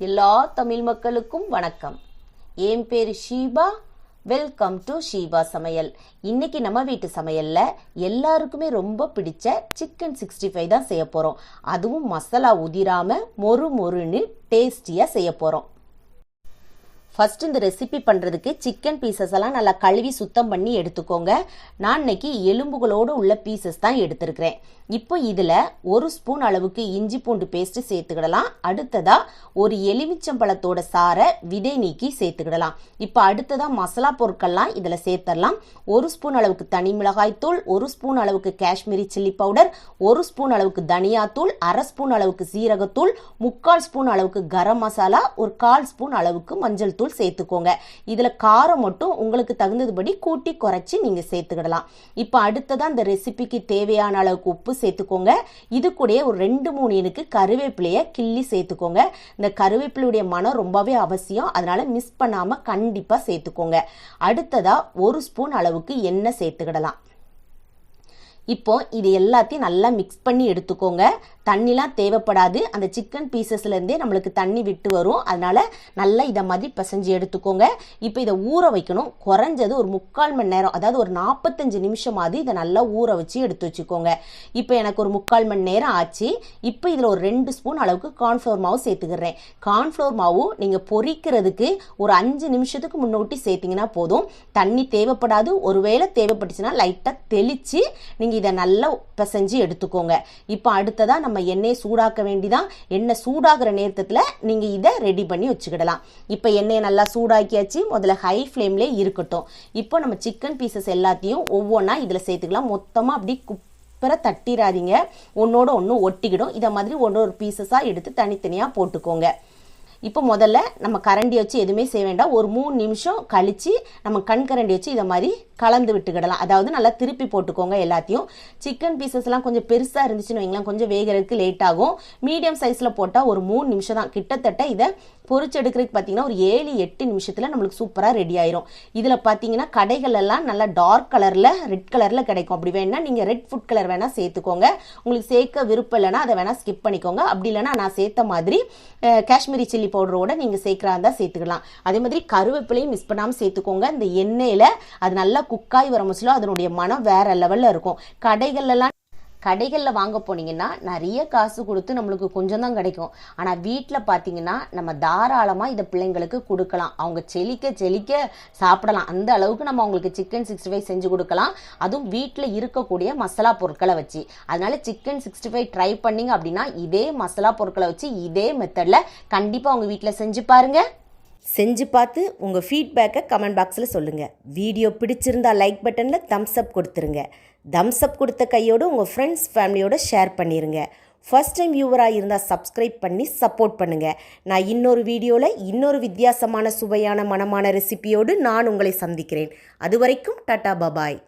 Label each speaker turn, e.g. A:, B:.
A: எல்லா தமிழ் மக்களுக்கும் வணக்கம். என் பேர் ஷீபா. வெல்கம் டு ஷீபா சமையல். இன்னைக்கு நம்ம வீட்டு சமையலில் எல்லாருக்குமே ரொம்ப பிடிச்ச சிக்கன் சிக்ஸ்டி ஃபைவ் தான் செய்ய போகிறோம் அதுவும் மசாலா உதிராமல் மொறு மொறுன்னு டேஸ்டியாக செய்ய போகிறோம் ஃபர்ஸ்ட் இந்த ரெசிபி பண்ணுறதுக்கு சிக்கன் பீசஸ் எல்லாம் நல்லா கழுவி சுத்தம் பண்ணி எடுத்துக்கோங்க. நான் இன்னைக்கு எலும்புகளோடு உள்ள பீசஸ் தான் எடுத்திருக்கிறேன். இப்போ இதில் ஒரு ஸ்பூன் அளவுக்கு இஞ்சி பூண்டு பேஸ்ட் சேர்த்துக்கிடலாம். அடுத்ததாக ஒரு எலுமிச்சம்பழத்தோட சாரை விதை நீக்கி சேர்த்துக்கிடலாம். இப்போ அடுத்ததாக மசாலா பொருட்கள்லாம் இதில் சேர்த்துடலாம் ஒரு ஸ்பூன் அளவுக்கு தனி மிளகாய் தூள் ஒரு ஸ்பூன் அளவுக்கு காஷ்மீரி சில்லி பவுடர் ஒரு ஸ்பூன் அளவுக்கு தனியாத்தூள் அரை ஸ்பூன் அளவுக்கு சீரகத்தூள் முக்கால் ஸ்பூன் அளவுக்கு கரம் மசாலா ஒரு கால் ஸ்பூன் அளவுக்கு மஞ்சள் தூள் சேர்த்துக்கோங்க. இதில் காரம் மட்டும் உங்களுக்கு தகுந்ததுபடி கூட்டி குறைச்சி நீங்கள் சேர்த்துக்கிடலாம். இப்போ அடுத்ததாக இந்த ரெசிபிக்கு தேவையான அளவுக்கு உப்பு சேர்த்துக்கோங்க. இது கூடயே ஒரு ரெண்டு மூணு எனக்கு கருவேப்பிலையை கிள்ளி சேர்த்துக்கோங்க. இந்த கருவேப்பிலையுடைய மனம் ரொம்பவே அவசியம். அதனால மிஸ் பண்ணாமல் கண்டிப்பாக சேர்த்துக்கோங்க. அடுத்ததாக ஒரு ஸ்பூன் அளவுக்கு எண்ணெய் சேர்த்துக்கிடலாம். இப்போ இது எல்லாத்தையும் நல்லா மிக்ஸ் பண்ணி எடுத்துக்கோங்க. தண்ணிலாம் தேவைப்படாது. அந்த சிக்கன் பீசஸ்லேருந்தே நம்மளுக்கு தண்ணி விட்டு வரும். அதனால் நல்லா இதை மாதிரி பிசைஞ்சு எடுத்துக்கோங்க. இப்போ இதை ஊற வைக்கணும். குறைஞ்சது ஒரு முக்கால் மணி நேரம் அதாவது ஒரு நாற்பத்தஞ்சு நிமிஷமாவது இதை நல்லா ஊற வச்சு எடுத்து வச்சுக்கோங்க. இப்போ எனக்கு ஒரு முக்கால் மணி நேரம் ஆச்சு. இப்போ இதில் ஒரு ரெண்டு ஸ்பூன் அளவுக்கு கார்ன்ஃப்ளவர் மாவு சேர்த்துக்கிறேன். கார்ன்ஃப்ளவர் மாவு நீங்கள் பொரிக்கிறதுக்கு ஒரு அஞ்சு நிமிஷத்துக்கு முன்னோட்டி சேர்த்திங்கன்னா போதும். தண்ணி தேவைப்படாது. ஒருவேளை தேவைப்பட்டுச்சுன்னா லைட்டாக தெளித்து நீங்கள் இதை நல்லா பிசைஞ்சு எடுத்துக்கோங்க. இப்போ அடுத்ததாக நம்ம எண்ணெயை சூடாக்க வேண்டிதான். எண்ணெய் சூடாகிற நேரத்தில் நீங்கள் இதை ரெடி பண்ணி வச்சுக்கிடலாம். இப்போ எண்ணெயை நல்லா சூடாக்கியாச்சு. முதல்ல ஹை ஃப்ளேம்லே இருக்கட்டும். இப்போ நம்ம சிக்கன் பீசஸ் எல்லாத்தையும் ஒவ்வொன்றா இதில் சேர்த்துக்கலாம். மொத்தமாக அப்படி குப்பரை தட்டிடாதீங்க ஒன்றோட ஒன்று ஒட்டிக்கிடும். இதை மாதிரி ஒன்று ஒரு பீசஸாக எடுத்து தனித்தனியாக போட்டுக்கோங்க. இப்போ முதல்ல நம்ம கரண்டி வச்சு எதுவுமே செய்ய வேண்டாம். ஒரு மூணு நிமிஷம் கழித்து நம்ம கண் கரண்டி வச்சு இதை மாதிரி கலந்து விட்டுக்கிடலாம். அதாவது நல்லா திருப்பி போட்டுக்கோங்க எல்லாத்தையும். சிக்கன் பீசஸ்லாம் கொஞ்சம் பெருசாக இருந்துச்சுன்னு வைங்களேன் கொஞ்சம் வேகிறதுக்கு லேட் ஆகும். மீடியம் சைஸில் போட்டால் ஒரு மூணு நிமிஷம் தான் கிட்டத்தட்ட இதை பொரிச்சு எடுக்கிறதுக்கு பார்த்தீங்கன்னா ஒரு ஏழு எட்டு நிமிஷத்தில் நம்மளுக்கு சூப்பராக ரெடி ஆயிரும். இதில் பார்த்தீங்கன்னா கடைகள் எல்லாம் நல்லா டார்க் கலரில் ரெட் கலரில் கிடைக்கும். அப்படி வேணா நீங்கள் ரெட் ஃபுட் கலர் வேணால் சேர்த்துக்கோங்க. உங்களுக்கு சேர்க்க விருப்பம் இல்லைன்னா அதை வேணால் ஸ்கிப் பண்ணிக்கோங்க. அப்படி இல்லைன்னா நான் சேர்த்த மாதிரி காஷ்மீரி சில்லி பவுடரோட நீங்கள் சேர்க்குறா இருந்தால் சேர்த்துக்கலாம். அதே மாதிரி கருவேப்பிலையும் மிஸ் பண்ணாமல் சேர்த்துக்கோங்க. இந்த எண்ணெயில் அது நல்லா குக்காய் வர முச்சிலும் அதனுடைய மனம் வேறு லெவலில் இருக்கும். கடைகள்லாம் கடைகளில் வாங்க போனீங்கன்னா நிறைய காசு கொடுத்து நம்மளுக்கு கொஞ்சம் தான் கிடைக்கும். ஆனால் வீட்டில் பார்த்தீங்கன்னா நம்ம தாராளமாக இதை பிள்ளைங்களுக்கு கொடுக்கலாம். அவங்க செழிக்க செழிக்க சாப்பிடலாம். அந்த அளவுக்கு நம்ம அவங்களுக்கு சிக்கன் சிக்ஸ்டி ஃபைவ் செஞ்சு கொடுக்கலாம். அதுவும் வீட்டில் இருக்கக்கூடிய மசாலா பொருட்களை வச்சு. அதனால சிக்கன் சிக்ஸ்டி ஃபைவ் ட்ரை பண்ணிங்க அப்படின்னா இதே மசாலா பொருட்களை வச்சு இதே மெத்தடில் கண்டிப்பாக அவங்க வீட்டில் செஞ்சு பாருங்கள் செஞ்சு பார்த்து உங்கள் ஃபீட்பேக்கை கமெண்ட் பாக்ஸில் சொல்லுங்கள் வீடியோ பிடிச்சிருந்தா லைக் பட்டனில் தம்ஸ் அப் கொடுத்துருங்க. தம்ஸ் அப் கொடுத்த கையோடு உங்கள் ஃப்ரெண்ட்ஸ் ஃபேமிலியோட ஷேர் பண்ணிடுங்க ஃபர்ஸ்ட் டைம் வியூவராக இருந்தால் சப்ஸ்கிரைப் பண்ணி சப்போர்ட் பண்ணுங்கள் நான் இன்னொரு வீடியோவில் இன்னொரு வித்தியாசமான சுவையான மனமான ரெசிபியோடு நான் உங்களை சந்திக்கிறேன். அது வரைக்கும் டாட்டா பபாய்